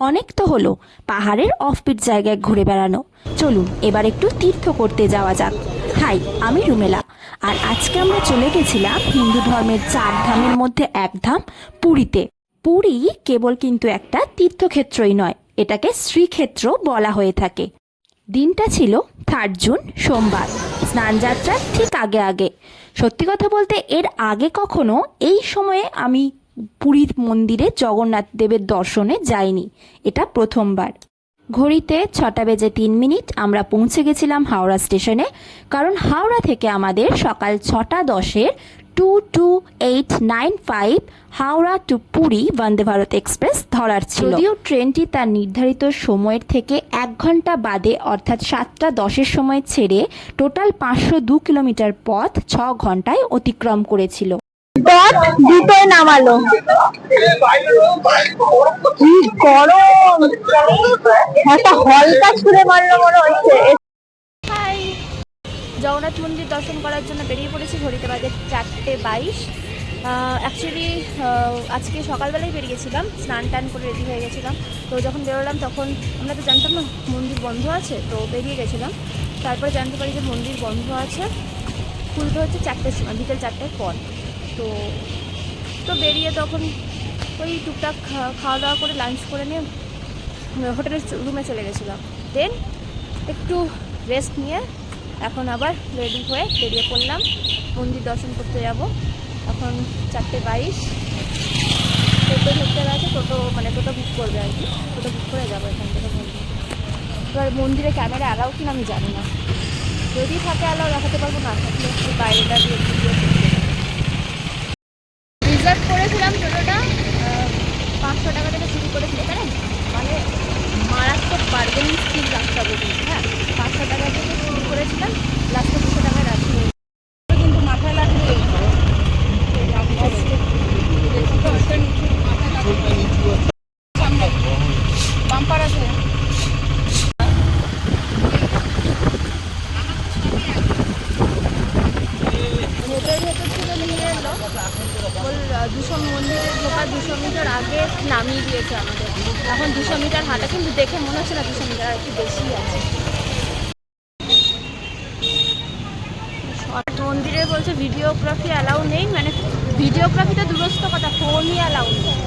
অনেক তো হলো, পাহাড়ের অফবিট জায়গায় ঘুরে বেড়ানো। চলুন, এবার একটু তীর্থ করতে যাওয়া যাক। হাই, আমি রুমেলা। আর আজকে আমরা চলে গেছিলাম হিন্দু ধর্মের চার ধামের মধ্যে এক ধাম, পুরীতে। পুরী কেবল কিন্তু একটা তীর্থক্ষেত্রই নয়, এটাকে শ্রীক্ষেত্র বলা হয়ে থাকে। দিনটা ছিল থার্ড জুন সোমবার। স্নানযাত্রার ঠিক আগে আগে। সত্যি কথা বলতে, এর আগে কখনো এই সময়ে আমি পুরীর মন্দিরে জগন্নাথ দেবের দর্শনে যাইনি। এটা প্রথমবার। ঘড়িতে ছটা বেজে তিন মিনিট আমরা পৌঁছে গেছিলাম হাওড়া স্টেশনে, কারণ হাওড়া থেকে আমাদের সকাল ছটা দশের two two eight nine five Howrah to Puri Vande Bharat express ধরার ছিল। যদিও ট্রেনটি তার নির্ধারিত সময়ের থেকে এক ঘণ্টা বাদে, অর্থাৎ সাতটা দশের সময় ছেড়ে টোটাল পাঁচশো দু কিলোমিটার পথ ছ ঘন্টায় অতিক্রম করেছিল। দুটোয় নামালো। কি গরম! একটা হলকা ছুঁড়ে মারলো মনে হচ্ছে। জগন্নাথ মন্দির দর্শন করার জন্য বেরিয়ে পড়েছি ঘড়িতে বাজে চারটে বাইশ। অ্যাকচুয়ালি আজকে সকালবেলায় বেরিয়েছিলাম, স্নান টান করে রেডি হয়ে গেছিলাম। তো যখন বেরোলাম তখন আমরা তো জানতাম না মন্দির বন্ধ আছে, তো বেরিয়ে গেছিলাম। তারপরে জানতে পারি যে মন্দির বন্ধ আছে। খুলতে হচ্ছে চারটের সময়, বিকেল চারটের পর। তো তো বেরিয়ে তখন ওই টুকটাক খাওয়া দাওয়া করে লাঞ্চ করে নিয়ে হোটেলের রুমে চলে গেছিলাম। দেন একটু রেস্ট নিয়ে এখন আবার রেডি হয়ে বেরিয়ে পড়লাম। মন্দির দর্শন করতে যাব। এখন চারটে বাইশ। টোটো ধরতে গেছে টোটো মানে টোটো বুক করবে আর কি। টোটো বুক করে যাব এখান থেকে মন্দির। এবার মন্দিরে ক্যামেরা অ্যালাউ কিনা আমি জানি না। যদি থাকে অ্যালাউ দেখাতে পারব, না থাকলে একটু বাইরেটা দিয়ে একটু দিয়ে রিজার্ভ করেছিলাম টোটোটা পাঁচশো টাকা থেকে শুরু করেছিল এখানে মানে মারাত্মক বার্গেনিং স্কিল রাখতে হবে কিন্তু হ্যাঁ পাঁচশো টাকা থেকে শুরু করেছিলাম লাস্টে দুশো টাকায় রাখি কিন্তু মাথায় লাগবে পাম্পার আছে ভেতর ভেতর থেকে নিয়ে এলো ওর দুশো মন্দিরের ঢোকার দুশো মিটার আগে নামিয়ে দিয়েছে আমাদের। এখন দুশো মিটার হাঁটা কিন্তু দেখে মনে হচ্ছে না দুশো মিটার একটু বেশি আছে। মন্দিরে বলছে ভিডিওগ্রাফি অ্যালাউ নেই মানে ভিডিওগ্রাফিটা দূরস্থ কথা ফোনই অ্যালাউ নেই।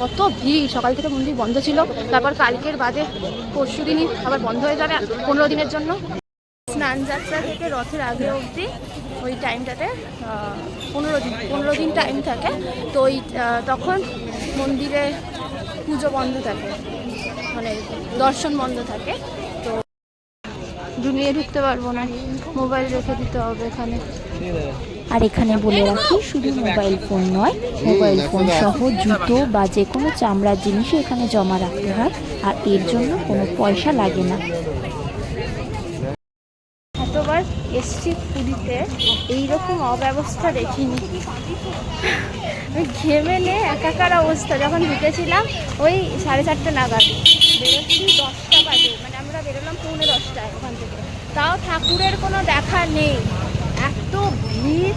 কত ভিড়, সকাল থেকে মন্দির বন্ধ ছিল। তারপর কালকের বাদে পরশু দিনই আবার বন্ধ হয়ে যাবে পনেরো দিনের জন্য। স্নান যাত্রা থেকে রথের আগে অবধি ওই টাইমটাতে পনেরো দিন পনেরো দিন টাইম থাকে। তো ওই তখন মন্দিরে পুজো বন্ধ থাকে। মানে দর্শন বন্ধ থাকে। তো ঢুকতে পারব না। মোবাইল রেখে দিতে হবে এখানে। আর এখানে বলে রাখি শুধু মোবাইল ফোন নয় মোবাইল ফোন সহ জুতো বা যে কোনো চামড়ার জিনিসও এখানে জমা রাখতে হয় আর এর জন্য কোনো পয়সা লাগে না। এতবার এসছি পুরীতে এইরকম অব্যবস্থা দেখিনি। ঘেমে নে একাকার অবস্থা যখন ঢুকেছিলাম ওই সাড়ে চারটে নাগাদ। বেরোচ্ছি দশটা বাজে। আমরা বেরোলাম পৌনে দশটায় ওখান থেকে। তাও ঠাকুরের কোনো দেখা নেই। এত ভিড়।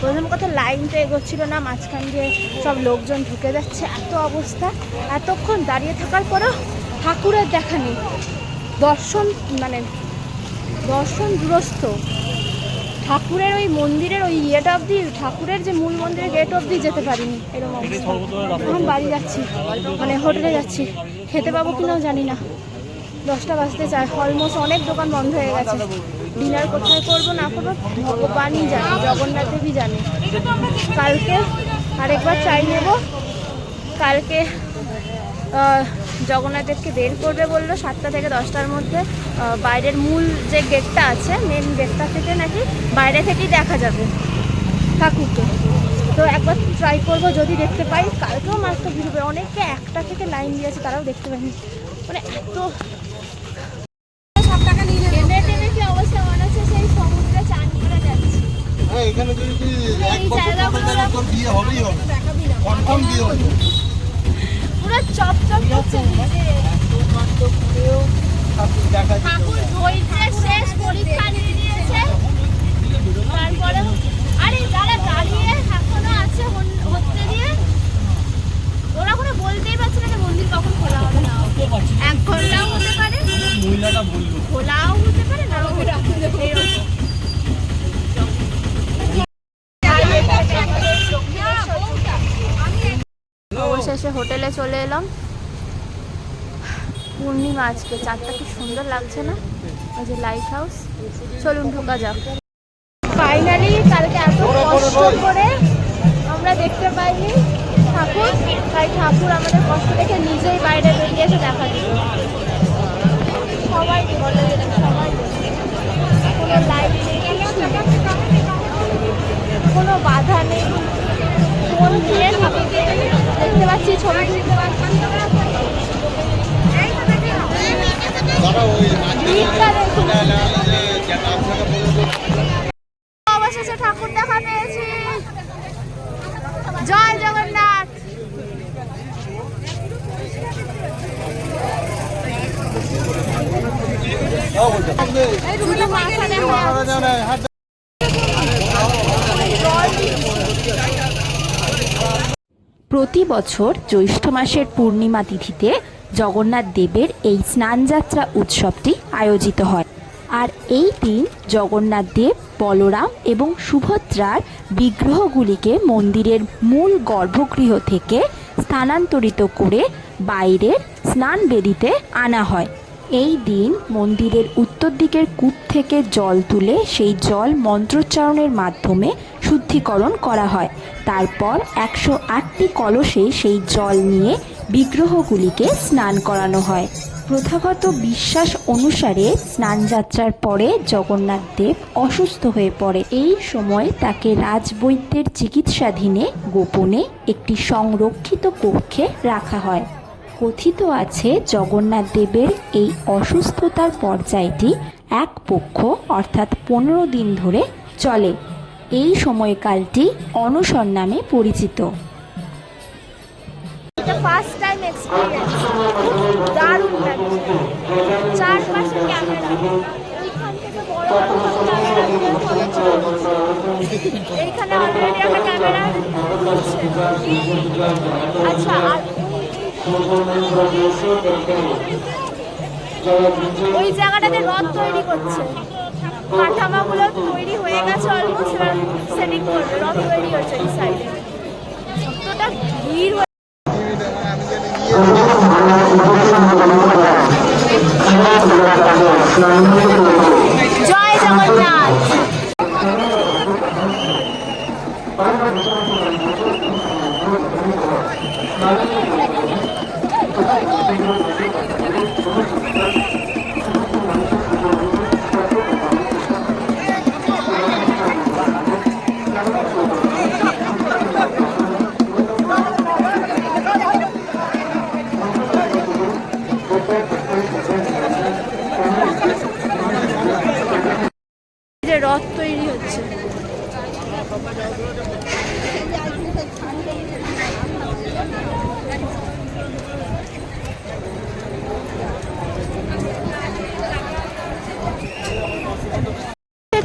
প্রথম কথা লাইনটা এগোচ্ছিল না, মাঝখান দিয়ে সব লোকজন ঢুকে যাচ্ছে। এত অবস্থা। এতক্ষণ দাঁড়িয়ে থাকার পরেও ঠাকুরের দেখা নেই। দর্শন মানে দর্শন দূরস্থ। ঠাকুরের ওই মন্দিরের ওই ইয়েটা অবধি, ঠাকুরের যে মূল মন্দিরের গেট অবধি যেতে পারিনি। এরকম এখন বাড়ি যাচ্ছি। মানে হোটেলে যাচ্ছি। খেতে পাবো কিনাও জানি না। দশটা বাজতে চায় অলমোস্ট অনেক দোকান বন্ধ হয়ে গেছে। ডিনার কোথায় করব না করব ভগবানই জানে, জগন্নাথ দেবী জানে। কালকে আরেকবার চাই নেব। কালকে জগন্নাথ দেবকে বের করবে বলল সাতটা থেকে দশটার মধ্যে। বাইরের মূল যে গেটটা আছে মেন গেটটা থেকে নাকি বাইরে থেকেই দেখা যাবে ঠাকুরকে। তো একবার ট্রাই করব, যদি দেখতে পাই। কালকেও মাত্র ভিড় হবে। অনেকে একটা থেকে লাইন দিয়েছে, তারাও দেখতে পাইনি মানে এত টেনে টেনে কি অবস্থা মনে হচ্ছে সেই সমুদ্রে চান করে যাচ্ছি এখানে যদি তুই এক বছর চালাস, তোর বিয়ে হবেই হবে। কনফার্ম বিয়ে হবে পুরো চপ চপ করছে ঠাকুর ধৈর্যের শেষ পরীক্ষা দিয়ে দিয়েছে তারপরে আরে যারা দাঁড়িয়ে এখনও আছে হন- হতে দিয়ে ওরা কোনো বলতেই পারছে না যে মন্দির কখন খোলা হবে না হবে। এক ঘন্টাও হতে পারে মহিলাটা বলল খোলাও হতে পারে না এরকম। অবশেষে হোটেলে চলে এলাম। পূর্ণিমা আজকে চারটা কি সুন্দর লাগছে না? ওই যে লাইট হাউস চলুন, ঢোকা যাক। ফাইনালি কালকে এত কষ্ট করে আমরা দেখতে পাইনি ঠাকুর। তাই ঠাকুর আমাদের কষ্ট দেখে নিজেই বাইরে বেরিয়ে এসে দেখা দিল। সবাই কোনো লাইট নেই। কোনো বাধা নেই। পাচ্ছি ছবি তুলতে পারছি দাদা ওই প্রতি বছর জ্যৈষ্ঠ মাসের পূর্ণিমা তিথিতে জগন্নাথ দেবের এই স্নানযাত্রা উৎসবটি আয়োজিত হয়। আর এই দিন জগন্নাথ দেব, বলরাম এবং সুভদ্রার বিগ্রহগুলিকে মন্দিরের মূল গর্ভগৃহ থেকে স্থানান্তরিত করে বাইরের স্নান বেদিতে আনা হয়। এই দিন মন্দিরের উত্তর দিকের কূপ থেকে জল তুলে সেই জল মন্ত্রোচ্চারণের মাধ্যমে শুদ্ধিকরণ করা হয়। তারপর একশো আটটি কলসে সেই জল নিয়ে বিগ্রহগুলিকে স্নান করানো হয়। প্রথাগত বিশ্বাস অনুসারে স্নানযাত্রার পরে জগন্নাথ দেব অসুস্থ হয়ে পড়ে। এই সময় তাকে রাজবৈদ্যের চিকিৎসাধীনে গোপনে একটি সংরক্ষিত কক্ষে রাখা হয়। কথিত আছে, জগন্নাথ দেবের এই অসুস্থতার পর্যায়টি এক পক্ষ অর্থাৎ পনেরো দিন ধরে চলে। এই সময়কালটি অনসর নামে পরিচিত। এটা ফার্স্ট আচ্ছা ওই জায়গাটাতে রথ তৈরি করছে। কাঠামাগুলো তৈরি হয়ে গেছে অলমোস্ট এবার সেটিং করবে রথ তৈরি হচ্ছে এই সাইডে কতটা ভিড় জয় জগন্নাথ। এই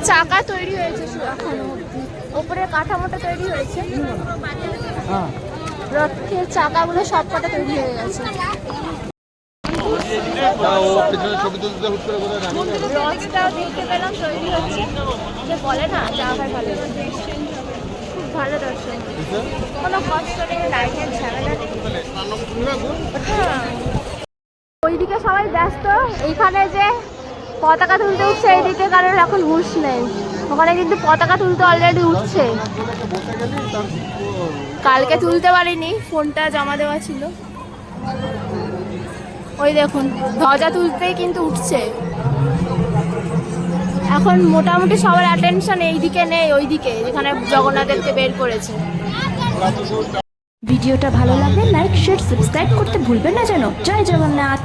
চাকা তৈরি হয়েছে এখনও অবধি। ওপরে কাঠামোটা তৈরি হয়েছে। রথের চাকাগুলো সব কটা তৈরি হয়ে গেছে। তৈরি বলে না ভালো। খুব ভালো কোনো কষ্ট নেই। হ্যাঁ। ওইদিকে সবাই ব্যস্ত। এইখানে যে পতাকা তুলতে উঠছে এইদিকে কারোর এখন হুঁশ নেই। ওখানে কিন্তু পতাকা তুলতে অলরেডি উঠছে। কালকে তুলতে পারিনি, ফোনটা জমা দেওয়া ছিল। ওই দেখুন, ধ্বজা তুলতেই কিন্তু উঠছে। এখন মোটামুটি সবার অ্যাটেনশন এইদিকে নেই, ওইদিকে, যেখানে জগন্নাথদেরকে বের করেছে। ভিডিওটা ভালো লাগলে লাইক শেয়ার সাবস্ক্রাইব করতে ভুলবেন না যেন। জয় জগন্নাথ।